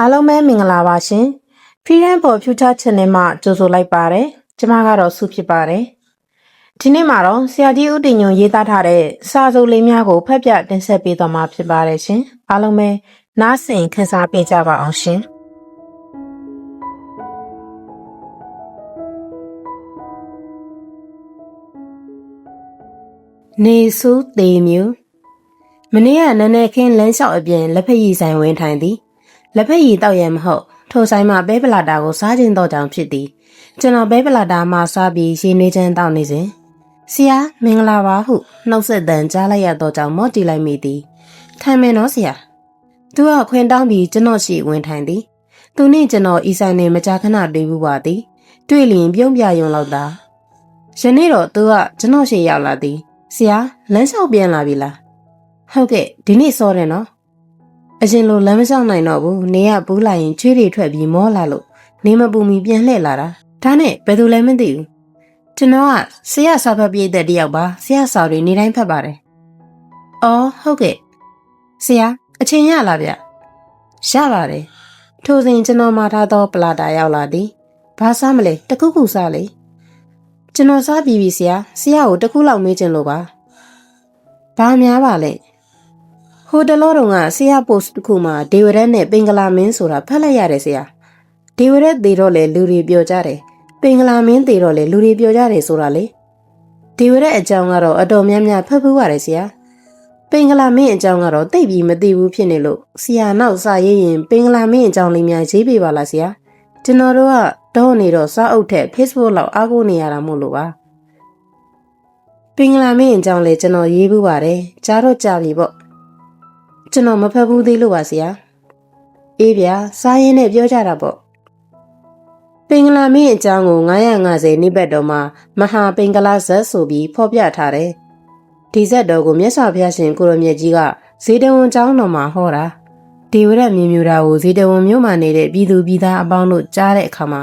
အားလုံးပဲမင်္ဂလာပါရှင် Freedom for Future Channel မှာကြိုဆိုလိုက်ပါတယ်ကျမကတော့စုဖြစ်ပါတယ်ဒီနေ့မှာတော့ဆရာကြီးဦးတင်ညွန်ရေးသားထားတဲ့စာစုပ်လေးများကိုဖတ်ပြတင်ဆက်ပေးသွားမှာဖြစ်ပါတယ်ရှင်အားလုံးပဲနားဆင်ခန်းစားပေးကြပါအောင်ရှင်နေစုသေးမျိုးမနေ့ကနန်းနယ်ခင်းလမ်းလျှောက်အပြင်လက်ဖက်ရည်ဆိုင်ဝင်ထိုင်သည် လက်ဖက်ရည်တောက်ရမဟုတ်ထိုဆိုင်မှာပဲပလာတာကိုစားခြင်းတော့ကြောင်ဖြစ်သည်ကျွန်တော်ပဲပလာတာမှာစားပြီးရေနွေးချမ်းတောက်နေစဉ်ဆရာမင်္ဂလာပါဟုနှုတ်ဆက်တန်ကြားလိုက်ရတော့ကြောင်မော့တီလိုက်မိသည်ထိုင်မယ်နော်ဆရာသူကခွင်တောင်းပြီးကျွန်တော်ရှိဝင်ထိုင်သည်သူနဲ့ကျွန်တော်ဤဆိုင်နဲ့မကြာခဏတွေ့ဘူးပါသည်တွေ့လျင်ပြုံးပြယုံလောက်သာယနေ့တော့သူကကျွန်တော်ရှိရောက်လာသည်ဆရာလမ်းလျှောက်ပြန်လာပြီလားဟုတ်ကဲ့ဒီနေ့စောတယ်နော် အရင်လိုလမ်းမလျှောက်နိုင်တော့ဘူးနေရပူးလာရင်ချွေးတွေထွက်ပြီးမောလာလို့နေမပူမီပြန်လှည့်လာတာဒါနဲ့ဘယ်သူလဲမသိဘူးကျွန်တော်ကဆရာစာဖတ်ပြည့်တဲ့တယောက်ပါဆရာစာတွေနေတိုင်းဖတ်ပါတယ်အော်ဟုတ်ကဲ့ဆရာအချိန်ရလားဗျရပါတယ်ထိုစဉ်ကျွန်တော်မှာထားသောပလာတာရောက်လာသည်ဘာစားမလဲတခုခုစားလေကျွန်တော်စားပြီးပြီဆရာဆရာကိုတခုလောက်မေးချင်လို့ပါဘာများပါလဲ ဟိုတလောတုန်းကဆရာပို့စ်တစ်ခုမှာဒေဝရက်နဲ့ပင်္ဂလာမင်းဆိုတာဖတ်လိုက်ရတယ်ဆရာဒေဝရက်သေးတော့လေလူတွေပြောကြတယ်ပင်္ဂလာမင်းသေးတော့လေလူတွေပြောကြတယ်ဆိုတာလေဒေဝရက်အကြောင်းကတော့အတော်များများဖတ်ဖူးရတယ်ဆရာပင်္ဂလာမင်းအကြောင်းကတော့သိပ်ပြီးမသိဘူးဖြစ်နေလို့ဆရာနောက်စာရေးရင်ပင်္ဂလာမင်းအကြောင်းလေးများရေးပေးပါလားဆရာကျွန်တော်တို့ကတော့နေတော့စာအုပ်ထက် Facebook လောက်အားကိုးနေရတာမို့လို့ပါပင်္ဂလာမင်းအကြောင်းလေကျွန်တော်ရေးဘူးပါတယ်ကြားတော့ကြာပြီပေါ့ ကျွန်တော်မဖတ်ဘူးသေးလို့ပါဆရာအေးဗျာစားရင်နဲ့ပြောကြတာပေါ့ပင်္ဂလာမင်းအကြောင်းကို950နိဘတ်တော်မှာမဟာပင်္ဂလာဇက်ဆိုပြီးဖော်ပြထားတယ်ဒီဇက်တော်ကိုမြတ်စွာဘုရားရှင်ကိုရမြတ်ကြီးကဇေတဝန်ကျောင်းတော်မှာဟောတာဒေဝရမြင်မြူတာကိုဇေတဝန်မြို့မှာနေတဲ့ပြည်သူပြည်သားအပေါင်းတို့ကြားတဲ့အခါမှာ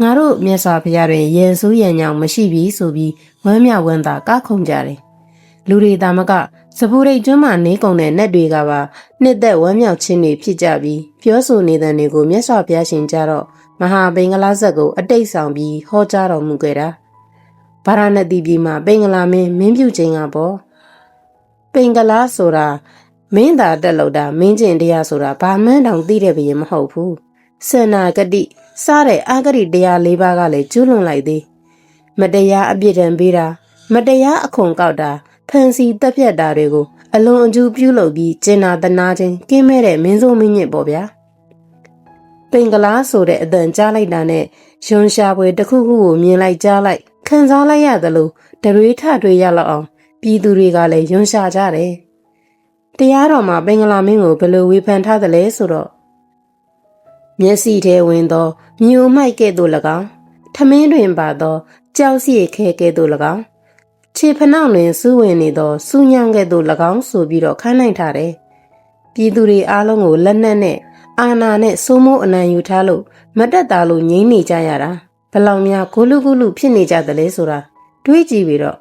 ငါတို့မြတ်စွာဘုရားတွင်ရန်ဆိုးရန်ညောင်မရှိပြီဆိုပြီးဝမ်းမြောက်ဝမ်းသာကခုန်ကြတယ်လူတွေတာမက စပူရိတ်ကျွန်းမှနေကုန်တဲ့နက်တွေကပါနှစ်သက်ဝမ်းမြောက်ခြင်းတွေဖြစ်ကြပြီးပြောဆိုနေတဲ့တွေကိုမြတ်စွာဘုရားရှင်ကြတော့မဟာဘင်္ဂလားဇက်ကိုအတိတ်ဆောင်ပြီးဟောကြားတော်မူခဲ့တာဗာရာဏသီပြည်မှာဘင်္ဂလားမင်းမင်းပြုခြင်းကပေါ့ဘင်္ဂလားဆိုတာမင်းသာတက်လို့တာမင်းကျင်တရားဆိုတာဘာမှန်းတောင်သိတဲ့ဘုရင်မဟုတ်ဘူးစန္နာဂတိစားတဲ့အာဂရိတရား၄ပါးကလည်းကျွလွန်လိုက်သေးမတရားအပြစ်ဒဏ်ပေးတာမတရားအခွန်ကောက်တာ ဖန်စီတက်ပြတ်တာတွေကိုအလွန်အကျူးပြုလုပ်ပြီးကျင်နာတနာချင်းကင်းမဲ့တဲ့မင်းစိုးမင်းညစ်ပေါ့ဗျာပင်ကလားဆိုတဲ့အတန်ကြားလိုက်တာနဲ့ရွှန်ရှာပွဲတစ်ခုခုကိုမြင်လိုက်ကြားလိုက်ခံစားလိုက်ရသလိုတရွေးထတွေရလောက်အောင်ပြည်သူတွေကလည်းရွှန်ရှာကြတယ်တရားတော်မှာပင်ကလာမင်းကိုဘယ်လိုဝေဖန်ထားသလဲဆိုတော့မျက်စိထဲဝင်သောမြူမိုက်ကဲ့သို့၎င်းထမင်းတွင်ပါသောကြောက်စီခဲကဲ့သို့၎င်း ခြေဖနှောက်တွင်စူးဝင်နေသောစူးညံကဲ့သို့၎င်းဆိုပြီးတော့ခိုင်းနိုင်ထားတယ်။ပြည်သူတွေအားလုံးကိုလက်နက်နဲ့အာနာနဲ့စိုးမိုးအနံယူထားလို့မတက်တာလို့ငြိမ့်နေကြရတာဘလောင်များဂုလူဂုလူဖြစ်နေကြတယ်လေဆိုတာတွေးကြည့်ပြီးတော့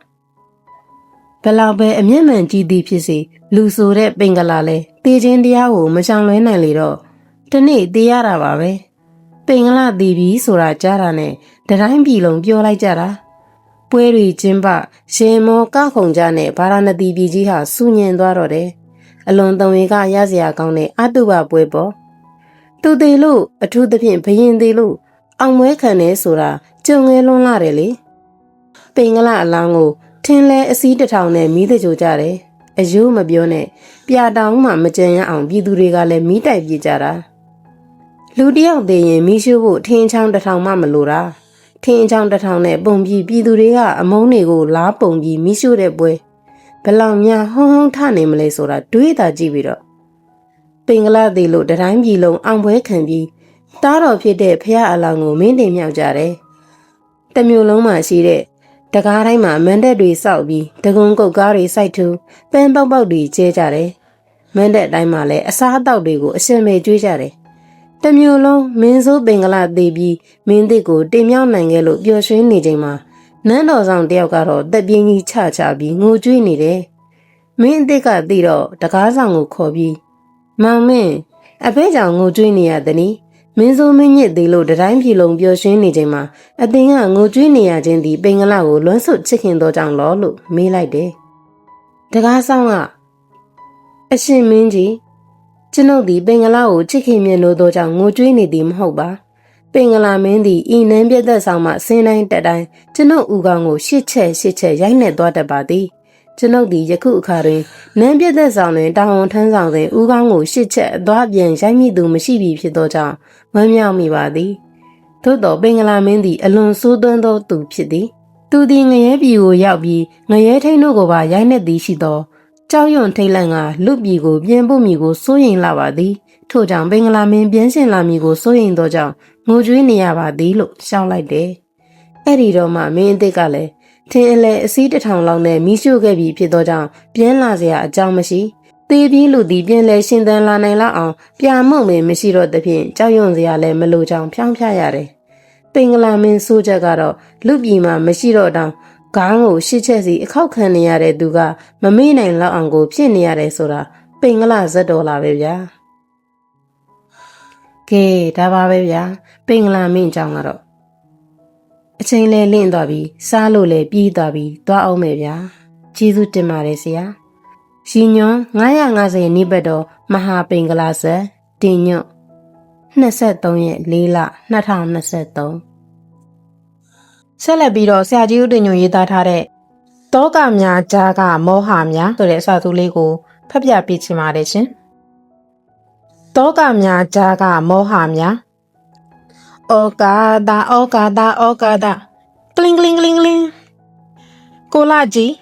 ဘလောင်ပဲအမျက်မှန်ကြည့်သည်ဖြစ်စေလူဆိုတဲ့ပင်ကလာလဲတေခြင်းတရားကိုမချောင်လွဲနိုင်လေတော့ဒီနေ့တေးရတာပါပဲပင်ကလာတီးပြီးဆိုတာကြားတာနဲ့တတိုင်းပြည်လုံးပြောလိုက်ကြတာ ပွဲတွေကျင်းပရှင်မောကခုံကြနဲ့ဗာရာဏသီပြည်ကြီးဟာစူညင်သွားတော့တယ်။အလွန်တံဝေကရစရာကောင်းတဲ့အတုပပွဲပေါ့။သူသေးလို့အထူးသဖြင့်ဘရင်သေးလို့အောင်ပွဲခံနေဆိုတာကြုံငယ်လွန်းလာတယ်လေ။ပင်ကလအလောင်းကိုထင်းလဲအစည်းတစ်ထောင်နဲ့မီးတကြိုကြတယ်။အယိုးမပြောနဲ့ပြာတောင်မှမကြံရအောင်ပြည်သူတွေကလည်းမီးတိုက်ပြကြတာ။လူတယောက်သေးရင်မီးရှို့ဖို့ထင်းချောင်းတစ်ထောင်မှမလိုတာ။ ထင်းချောင်းတစ်ထောင်နဲ့ပုံပြီးပြည်သူတွေကအမုန်းတွေကိုလားပုံပြီးမိရှို့တဲ့ပွဲဘယ်လောက်များဟုံးဟုံးထနေမလဲဆိုတာတွေးတာကြည့်ပြီးတော့ပင်ကလာသေးလို့တတိုင်းပြည်လုံးအောင်ပွဲခံပြီးတားတော်ဖြစ်တဲ့ဖះအလောင်းကိုမင်းတင်မြောက်ကြတယ်။တစ်မျိုးလုံးမှာရှိတဲ့တကားတိုင်းမှာမန်တက်တွေစောက်ပြီးတကုံကုတ်ကားတွေစိုက်ထူပန်းပေါက်ပေါက်တွေကျဲကြတယ်။မန်တက်တိုင်းမှာလည်းအစားအသောက်တွေကိုအရှင်မေကျွေးကြတယ်။ တမျိုးလုံးမင်းစိုးပင်ကလာသေးပြီးမင်းသစ်ကိုတင်မြောက်နိုင်ခဲ့လို့ပျော်ရွှင်နေချိန်မှာနန်းတော်ဆောင်တယောက်ကတော့တက်ပြင်းကြီးချချပြီးငိုကြွေးနေတယ်။မင်းအစ်စ်ကသိတော့တကားဆောင်ကိုခေါ်ပြီးမောင်မင်းအဖေကြောင့်ငိုကြွေးနေရသည်။မင်းစိုးမင်းညစ်သေးလို့တတိုင်းပြည်လုံးပျော်ရွှင်နေချိန်မှာအသင်ကငိုကြွေးနေရခြင်းဒီပင်ကလကိုလွမ်းဆွတ်ချစ်ခင်သောကြောင့်လောလို့မေးလိုက်တယ်။တကားဆောင်ကအရှင်မင်းကြီး ကျွန်ုပ်ဒီပင်ကလကိုချစ်ခင်မြတ်လို့သောကြောင့်ငိုကြွေးနေသည်မဟုတ်ပါ။ပင်ကလာမင်းသည်ဤနန်းပြတ်သက်ဆောင်မှဆင်းတိုင်းတက်တိုင်းကျွန်ုပ်ဦးခေါင်းကိုရှစ်ချက်ရှစ်ချက်ရိုက်နှက်သွားတတ်ပါသည်။ကျွန်ုပ်သည်ယခုအခါတွင်နန်းပြတ်သက်ဆောင်တွင်တာဝန်ထမ်းဆောင်စဉ်ဦးခေါင်းကိုရှစ်ချက်အသွားပြန်ရိုက်မိသူမရှိပြီဖြစ်သောကြောင့်ဝမ်းမြောက်မိပါသည်။သို့တော်ပင်ကလာမင်းသည်အလွန်ဆိုးသွမ်းသောသူဖြစ်သည်။သူသည်ငရဲပြည်ကိုရောက်ပြီးငရဲထိန်တို့ကိုပါရိုက်နှက်သည်ရှိသော ကြောက်ရွံ့ထိတ်လန့်ကလူပြည်ကိုပြန်ဖို့မိကိုစိုးရိမ်လာပါသည်ထို့ကြောင့်ဘင်္ဂလာမင်းပြန်ရှင်လာမိကိုစိုးရိမ်သောကြောင့်ငိုကြွေးနေရပါသည်လို့ရှောင်းလိုက်တယ်။အဲ့ဒီတော့မှမင်းအစ်စ်ကလည်းထင်းအလဲအစည်းတစ်ထောင်လောက်နဲ့မိရှို့ခဲ့ပြီးဖြစ်သောကြောင့်ပြန်လာစရာအကြောင်းမရှိသေးပြီးလူသည်ပြန်လဲရှင်သန်လာနိုင်လောက်အောင်ပြာမုံမင်းမရှိတော့သဖြင့်ကြောက်ရွံ့စရာလည်းမလိုကြောင်ဖြောင်းဖြရတယ်။ပင်္ဂလာမင်းဆိုးချက်ကတော့လူပြည်မှာမရှိတော့တောင် ခေါင်းကိုရှစ်ချက်စီအခောက်ခံနေရတဲ့သူကမမေ့နိုင်လောက်အောင်ကိုဖြစ်နေရတယ်ဆိုတာပင်ကလာဇက်တော်လာပဲဗျာ။ကဲဒါပါပဲဗျာပင်ကလာမင်းအကြောင်းကတော့အချိန်လဲလင့်သွားပြီစားလို့လဲပြီးသွားပြီသွားအောင်မယ်ဗျာကျေးဇူးတင်ပါတယ်ဆရာရှင်ညွန်950နိဘတ်တော်မဟာပင်ကလာဇက်တင်ညွတ်23ရက်4လ2023 ဆက်လက်ပြီးတော့ဆရာကြီးဦးတင်ညွန်ရေးသားထားတဲ့တောကများကြားကမောဟများဆိုတဲ့အစာသူလေးကိုဖတ်ပြပေးချင်ပါတယ်ရှင်တောကများကြားကမောဟများဩကာဒဩကာဒဩကာဒကလင်းကလင်းကလင်းကလင်းကိုလာကြီး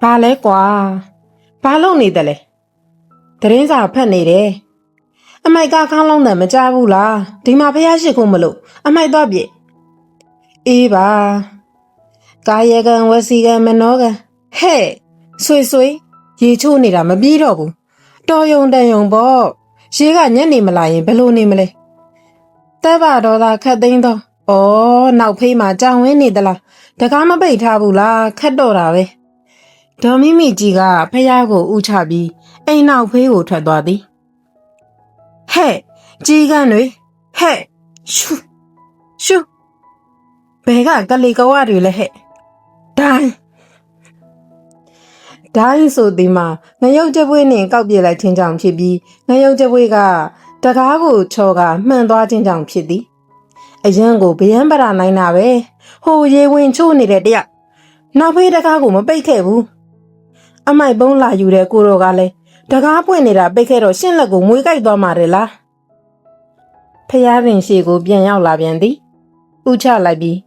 ဘာလဲကွာဘာလုပ်နေတယ်လဲသတင်းစာဖတ်နေတယ်အမိုက်ကခေါင်းလုံးတယ်မကြဘူးလားဒီမှာဖះရှိခုမလို့အမိုက်တော့ပြည့် အေးပါကာယကံဝစီကံမနောကံဟဲ့ဆွေဆွေရေချိုးနေတာမပြီးတော့ဘူးတော်ယုံတန်ယုံပေါ့ရေကညက်နေမလာရင်ဘယ်လိုနေမလဲတက်ပါတော့သာခတ်သိမ်းတော့ဩနောက်ဖေးမှာကြောင်ဝင်းနေသလားတကားမပိတ်ထားဘူးလားခတ်တော့တာပဲဒေါ်မိမိကြီးကဖះကိုဥချပြီးအိမ်နောက်ဖေးကိုထွက်သွားသည်ဟဲ့ကြီးကန်းတွေဟဲ့ရှူရှူ ဘဲကကလေးကဝတွေလဲဟဲ့ဒိုင်းဒိုင်းဆိုဒီမှာငရုတ်ကျပွေးနဲ့ကောက်ပြစ်လိုက်ခြင်းကြောင့်ဖြစ်ပြီးငရုတ်ကျပွေးကတကားကိုချော်ကမှန်သွားခြင်းကြောင့်ဖြစ်သည်အရန်ကိုဗျံပရာနိုင်တာပဲဟိုရေဝင်ချိုးနေတဲ့တယောက်နောက်ဖေးတကားကိုမပိတ်ခဲ့ဘူးအမိုက်ပုံးလာယူတဲ့ကိုတော်ကလည်းတကားပွင့်နေတာပိတ်ခဲ့တော့ရှင့်လက်ကိုမွေးကြိုက်သွားမှာတယ်လားဖျားရင်ရှေကိုပြန်ရောက်လာပြန်သည်ဥချလိုက်ပြီး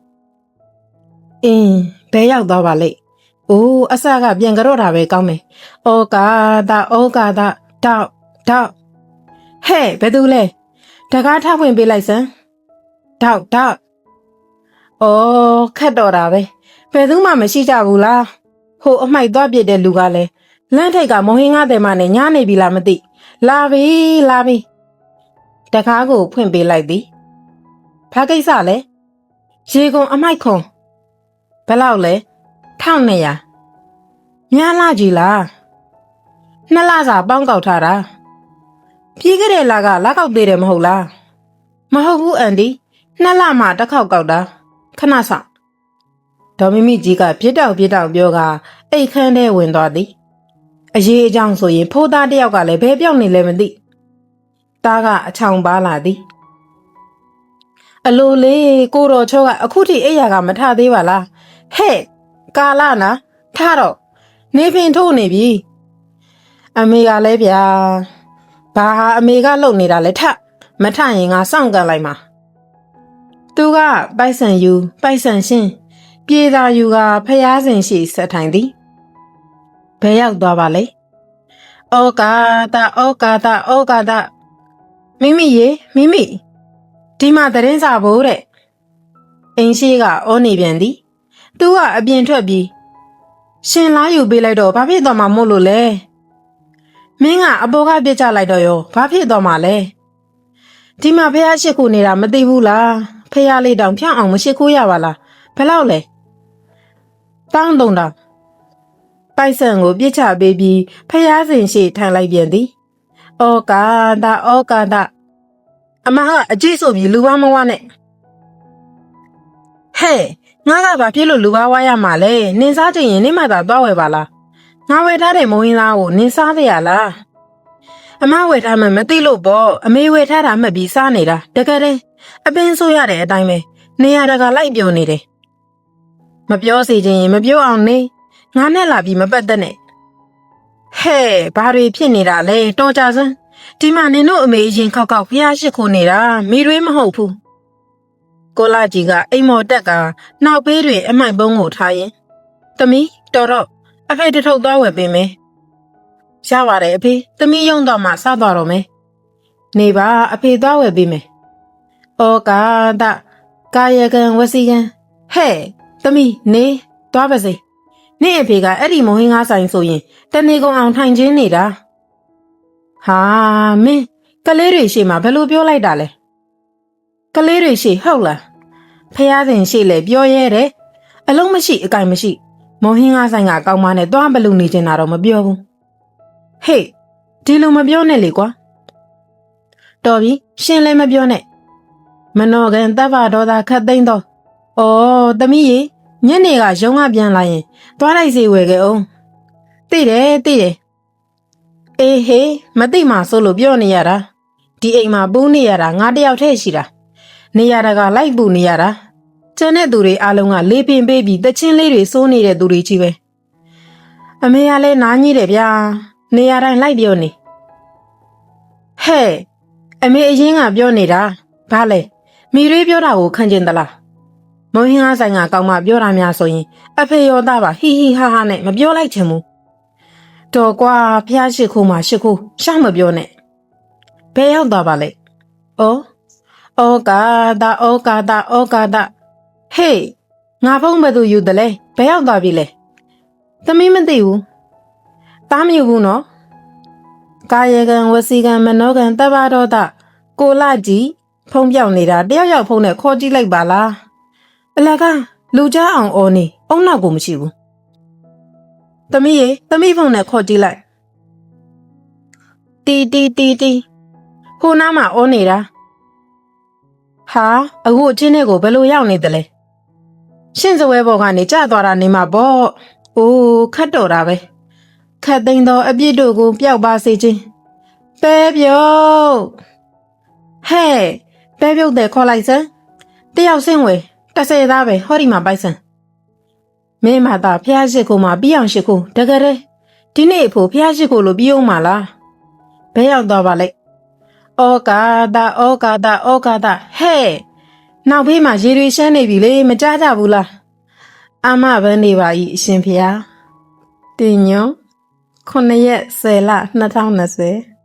အင်းဘဲရောက်သွားပါလိမ့်အိုးအစကပြန်ကြတော့တာပဲကောင်းမယ်ဩကာဒဩကာဒတောက်တောက်ဟဲ့ဘယ်သူလဲတကားထဖွင့်ပေးလိုက်စမ်းတောက်တောက်ဩခတ်တော့တာပဲဘယ်သူမှမရှိကြဘူးလားဟိုအမိုက်သွားပြစ်တဲ့လူကလည်းလမ်းထိပ်ကမဟင်းကားတယ်မနဲ့ညားနေပြီလားမသိလာပြီလာပြီတကားကိုဖွင့်ပေးလိုက်သည်ဘာကိစ္စလဲရေကုန်အမိုက်ခုံ ဘယ်လောက်လဲ1200များလားကြီးလားနှစ်လစာပေါင်းကောက်ထားတာပြီးခဲ့တဲ့လကလက်ကောက်သေးတယ်မဟုတ်လားမဟုတ်ဘူးအန်ဒီနှစ်လမှတစ်ခေါက်ကောက်တာခဏဆောင်ဒေါ်မီမီကြီးကပြစ်တောက်ပြစ်တောက်ပြောကအိတ်ခမ်းထဲဝင်သွားသည်အရေးအကြောင်းဆိုရင်ဖိုးသားတယောက်ကလည်းဘဲပြောက်နေလဲမသိသားကအချောင်ပါလာသည်အလိုလေးကိုတော်ချောကအခုထိအိယာကမထသေးပါလား ဟဲ့ကာလာနာထတော့နေပင်ထိုးနေပြီအမေကလည်းဗျာဘာဟာအမေကလုံနေတာလဲထမထရင်ငါစောင့်ကန်လိုက်မှာသူကပိုက်ဆံယူပိုက်ဆံရှင်းပြေသာယူကဖျားစင်ရှိဆက်ထိုင်သည်ဘယ်ရောက်သွားပါလဲဩကာသဩကာသဩကာသမိမိရေမိမိဒီမှာသတင်းစာဖို့တဲ့အိမ်ရှိကအောနေပြန်သည် သူကအပြင်ထွက်ပြီးရှင်လားယူပေးလိုက်တော့ဘာဖြစ်သွားမှာမို့လို့လဲမင်းကအပေါ်ကပြစ်ချလိုက်တော့ရောဘာဖြစ်သွားမှာလဲဒီမှာဖះရှိခိုးနေတာမသိဘူးလားဖះလေးတောင်ဖြောင်းအောင်မရှိခိုးရပါလားဘယ်လောက်လဲတောင်းတုံတောင်ပိုက်ဆံကိုပြစ်ချပေးပြီးဖះစင်ရှိထိုင်လိုက်ပြန်သည်ဩကာဒဩကာဒအမကအကြည့်ဆိုပြီးလူပါမဝနဲ့ဟဲ့ ငါကဘာဖြစ်လို့လူပါဝါရမှာလဲနင်စားချင်ရင်နေမှသာသွားဝယ်ပါလားငါဝယ်ထားတဲ့မုံရင်းသားကိုနင်စားရရလားအမဝယ်ထားမှမသိလို့ပေါ့အမေဝယ်ထားတာမှတ်ပြီးစားနေတာတကယ်တည်းအပင်းဆိုးရတဲ့အတိုင်းပဲနေရတကလိုက်ပြောနေတယ်မပြောစီချင်ရင်မပြောအောင်နေငါနဲ့လာပြီးမပတ်သက်နဲ့ဟဲ့ဘာတွေဖြစ်နေတာလဲတော်ကြစမ်းဒီမှာနင်တို့အမေအရင်ခောက်ခောက်ဖျားရှိခိုးနေတာမိရွေးမဟုတ်ဘူး ကိုလာကြီးကအိမ်မော်တက်ကနောက်ဘေးတွင်အမိုက်ပုံးကိုထားရင်သမီးတော်တော့အဖေတစ်ထုပ်သွားဝယ်ပေးမယ်ရပါတယ်အဖေသမီးယုံတော့မှစသွားတော့မယ်နေပါအဖေသွားဝယ်ပေးမယ်ဩကာဒကာယကံဝစီကံဟဲ့သမီးနေသွားပါစေနေ့အဖေကအဲ့ဒီမုံဟင်းကားဆိုင်ဆိုရင်တနေကုန်အောင်ထိုင်ချင်းနေတာဟာမင်းကလေးတွေရှေ့မှာဘယ်လိုပြောလိုက်တာလဲကလေးတွေရှေ့ဟုတ်လား ဖះစဉ်ရှေ့လေပြောရဲတယ်အလုံးမရှိအကင်မရှိမုံဟင်းကားဆိုင်ကကောင်းမနဲ့သွားဘလူနေချင်တာတော့မပြောဘူးဟေးဒီလိုမပြောနဲ့လေကွာတော်ပြီရှင်လည်းမပြောနဲ့မနောကန်တပ်ဖတော်သာခတ်သိမ့်တော့ဩသမီးရေညနေကရုံးကပြန်လာရင်သွားလိုက်စေဝယ်ခဲ့အောင်သိတယ်သိတယ်အေးဟေးမသိမှဆိုလို့ပြောနေရတာဒီအိမ်မှာပူးနေရတာငါတယောက်တည်းရှိတာ နေရတာကလိုက်ပူနေရတာကျန်တဲ့သူတွေအားလုံးကလေးပင်ပေးပြီးတချင်းလေးတွေစိုးနေတဲ့သူတွေကြီးပဲအမေကလည်းနားကြီးတယ်ဗျာနေရတိုင်းလိုက်ပြောနေဟဲ့အမေအရင်ကပြောနေတာဘာလဲမိရွေးပြောတာကိုခံကျင်သလားမုံဟင်းအားဆိုင်ကကောင်းမပြောတာများဆိုရင်အဖေရောသားပါဟီဟီဟာဟာနဲ့မပြောလိုက်ချင်ဘူးတော်ကွာဖះရှိခိုးမှရှိခိုးရှောက်မပြောနဲ့ဘယ်ရောက်သွားပါလဲဩ ဩကာတာဩကာတာဩကာတာဟေးငါဖုန်းဘယ်သူယူတယ်လဲဘယ်ရောက်သွားပြီလဲသမီးမသိဘူးတားမယူဘူးနော်ကာယကံဝစီကံမနောကံတပ္ပဒေါတကိုလာကြီးဖုံးပြောင်းနေတာတယောက်ယောက်ဖုံးနဲ့ခေါ်ကြည့်လိုက်ပါလားအလကလူကြားအောင်အော်နေအုံနောက်ကိုမရှိဘူး။သမီးရေသမီးဖုန်းနဲ့ခေါ်ကြည့်လိုက်။တီတီတီတီဟိုနားမှာအော်နေတာ။ ဟာအခုအချင်းတဲ့ကိုဘယ်လိုရောက်နေသလဲ။ရှင်းစပွဲပေါ်ကနေကြသွားတာနေမှာပေါ့။အိုးခတ်တော်တာပဲ။ခတ်သိမ်းသောအပြစ်တို့ကိုပျောက်ပါစေခြင်း။ပဲပြုတ်ဟဲ့ပဲပြုတ်တဲ့ခေါ်လိုက်စမ်း။တယောက်ဆင်းဝယ်တစ်ဆယ်သားပဲဟောဒီမှာပိုက်ဆံမင်းမသာဖះရှိခိုးမှာပြီးအောင်ရှိခိုးတကယ်တည်းဒီနေ့အဖို့ဖះရှိခိုးလို့ပြီးအောင်မလားဘဲရောက်တော့ပါလိုက် ဩကာတာဩကာတာဩကာတာဟဲ့နောက်ဖေးမှာရေတွေရှမ်းနေပြီလေမကြားကြဘူးလားအမဘန်းနေပါဤအရှင်ဖះတင်ညုံ9ရက်10လ2020